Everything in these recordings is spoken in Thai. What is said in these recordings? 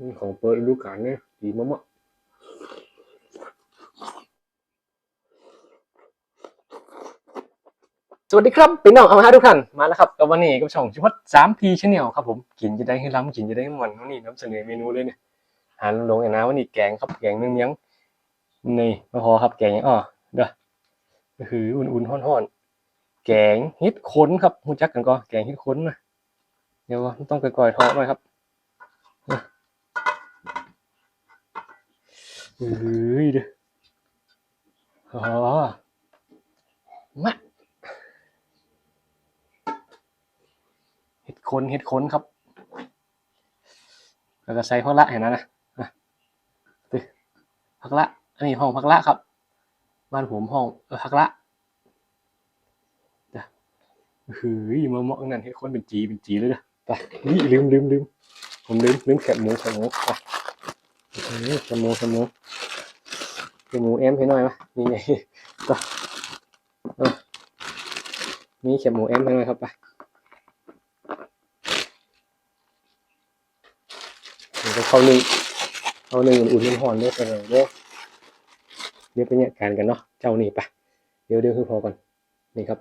นี่ของเปิดฤดูกาลเนี่ยดีมากๆสวัสดีครับพี่น้องเอามาทุกท่านมาแล้วครับกับวันนี้กับช่องชิพัดสามพีชแนลครับผมกินจะได้ให้ล้ำกินจะได้ให้มันวันนี้นำเสนอเมนูเลยเนี่ยหาลงอย่างนะวันนี้แกงครับแกงเนื้อเมียงนี่มาพอครับแกงอย่างอ้อเด้อก็คืออุ่นๆห่อนๆแกงฮ็ดข้นครับรู้จักกันก็แกงฮ็ดข้นนะเดี๋ยวต้องก่อยๆท้อหน่อยครับ เฮ้ยเด้ออ๋อมาเห็ดคนเห็ดคนครับ แล้วก็ใส่พักละเห็นนะนะอะตึพักละ อันนี้ห้องพักละครับ บ้านผมห้องเออพักละจ้ะเฮ้ยมาเหมาะนั่นเห็ดคนเป็นจีเป็นจีเลยเด้อไปนี่ลืมลืมลืมผมลืมลืมแคบหมูแคบหมูอะ เฮ้ยหมูแคบหมูเป็นหมูแอมให้หน่อยไหมนี่ไงก็เอนี่เขียบหมูแอมให้หน่อยครับไปเดี๋ยวเข้าหนึ่งเขาหนึ่งอุ่นๆห่อนด้วยกันเลยเด้อเดี๋ยวไปเนี่ยการกันเนาะเจ้านี่ไปเดี๋ยวเดี๋ยวคือพอก่อนนี่ครับ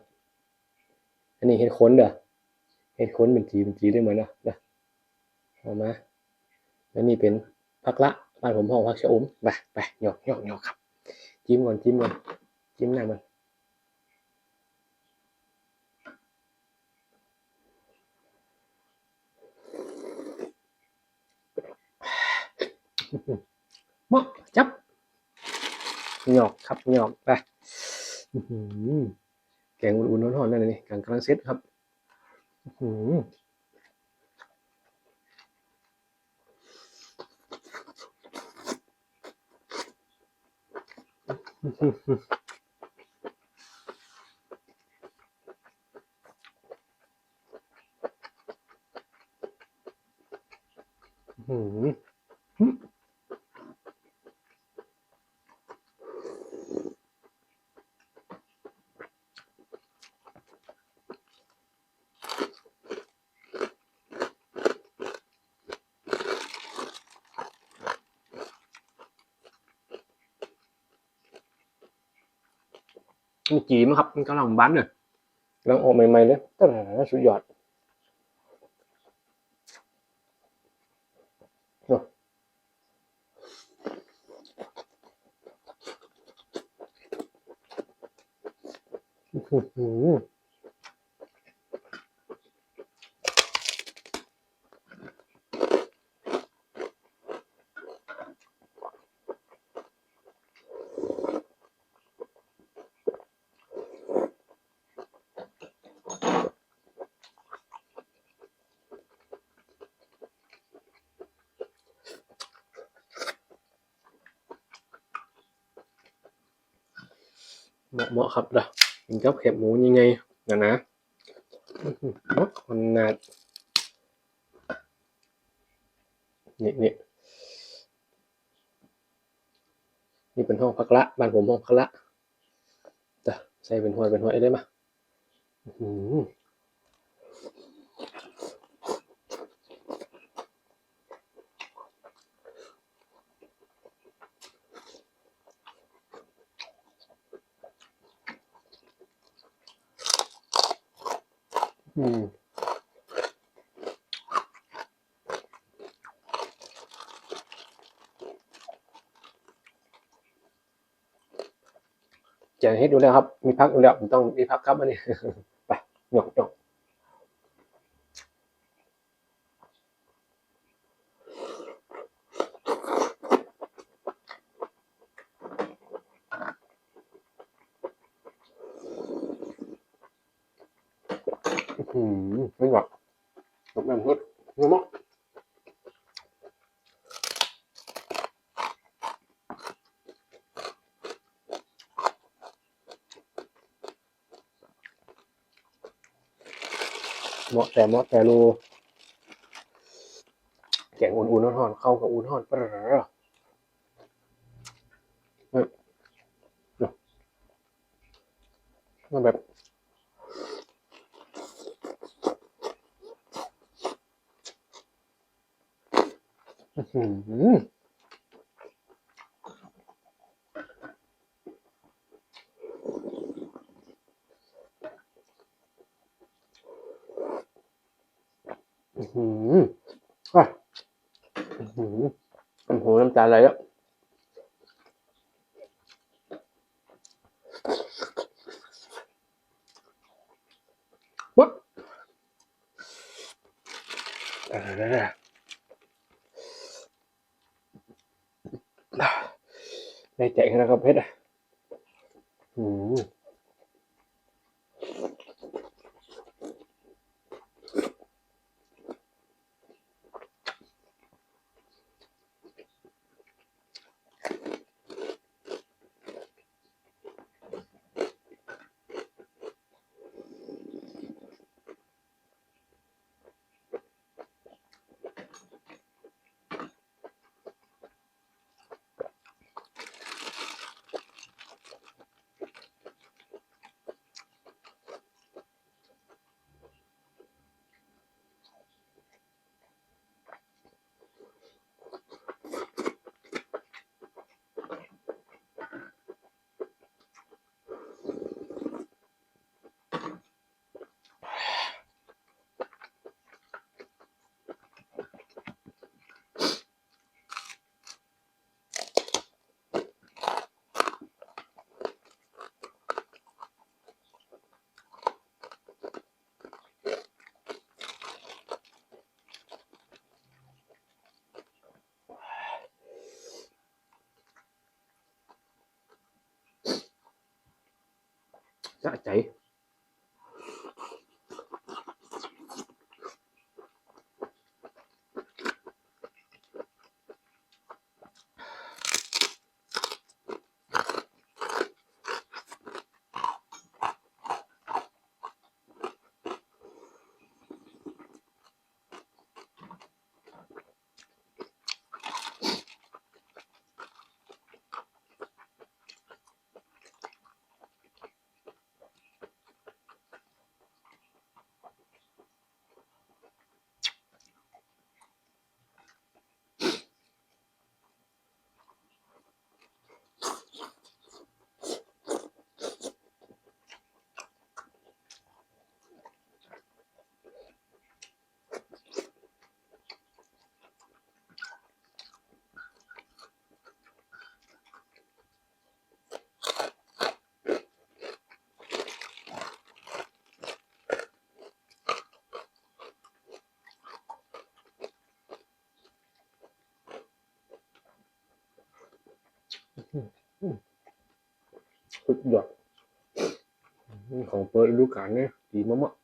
อันนี้เห็ดค้นเด้อเห็ดค้นเป็นจีเป็นจีได้เหมือนเนาะเด้อเอามาแล้วนี่เป็น ผักละบ้านผมห้องผักชะอมไปไปหยอกหยอกหยอกครับ จิ้มก่อนจิ้มก่อนจิ้มหน้ามันมาะจับหยอกครับหยอกไปแกงอุ่นๆร้อนๆนั่นเลยนี่กลังกำลังเซ็ตครับ อื หื มีจีมั้งครับมันกำลังบ้านเลยกำลังออกใหม่ๆเลยแต่ละสุดยอดอื้อ เหมาะเหมาะครับนะกินกับแคบหมูยังไงนะนะอื้อหือเหมาะขนาดนี่นี่นี่เป็นห้องพักละบ้านผมห้องพักละเด้อใส่เป็นหัวเป็นหัวได้ไหมอืม อืมจะให้ดูแล้วครับ มีพักดูแล้วผมต้องมีพักครับอันนี้ ไปหยอกหยอก อืมไม่หวานหยอกแบบพุดเนื้อมากเหมาะแต่เหมาะแต่รูแกงอุ่นๆร้อนๆเข้ากับอุ่นร้อนปะรอเฮ้ยเดี๋ยวมันแบบ ออื้อหืออื้อหืออะอื้อหือโอ้โหน้ำตา ไหลแล้วปุ๊บอะไรๆๆในใจนะครับเพชรอะอืม ส สุดยอดอืมของเปิดฤดูกาลเนี่ยดีมากๆ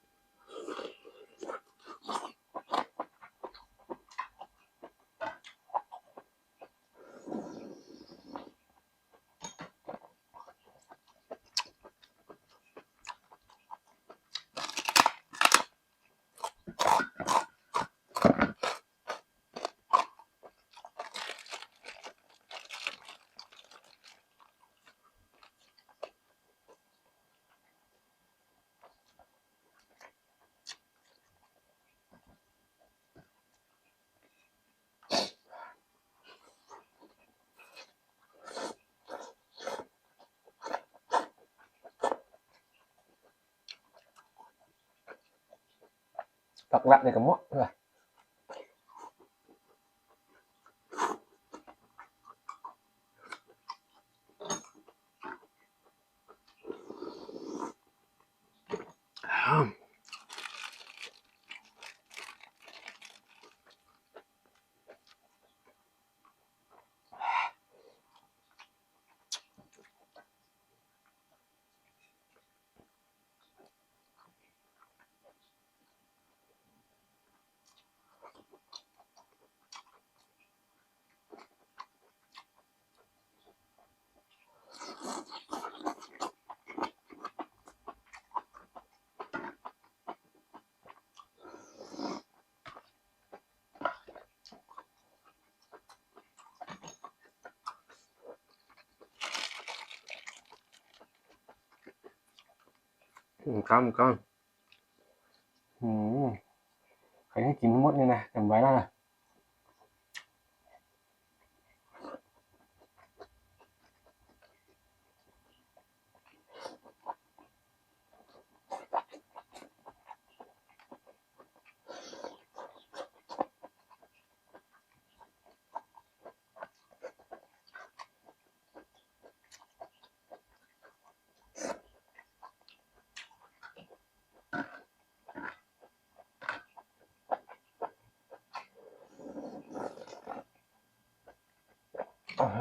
ปักละใน อืมครับครับอืมใครให้กินทั้งหมดเนี่ยนะจำไว้แล้วนะ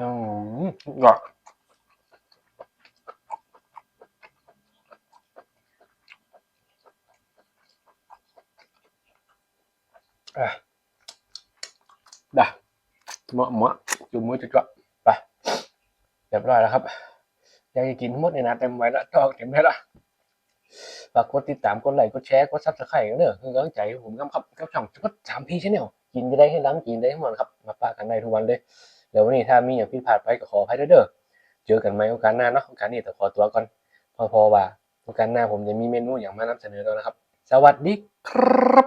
อืมก็อะด้เหมาะหมาะจุ่มมือจุดๆไปเรียบร้อยแล้วครับอยากจะกินทั้งหมดในนะเต็มไว้ละทอกเต็มไว้ละฝากกดติดตามกดไลค์กดแชร์กดซับสไครต์กันเด้อคือกำลังใจให้ผมครับกับช่องจุดสามพีชแนลกินจะได้ให้ล้างกินได้ให้หมดครับ มาปากันได้ทุกวันเลย เดี๋ยววันนี้ถ้ามีอย่างผิดพลาดไปก็ขออภัยเด้อเจอกันไหมโอกาสหน้าเนาะโอกาสนี้แต่ขอตัวก่อนพอๆว่าโอกาสหน้าผมจะมีเมนูอย่างมานำเสนอแล้วนะครับ สวัสดีครับ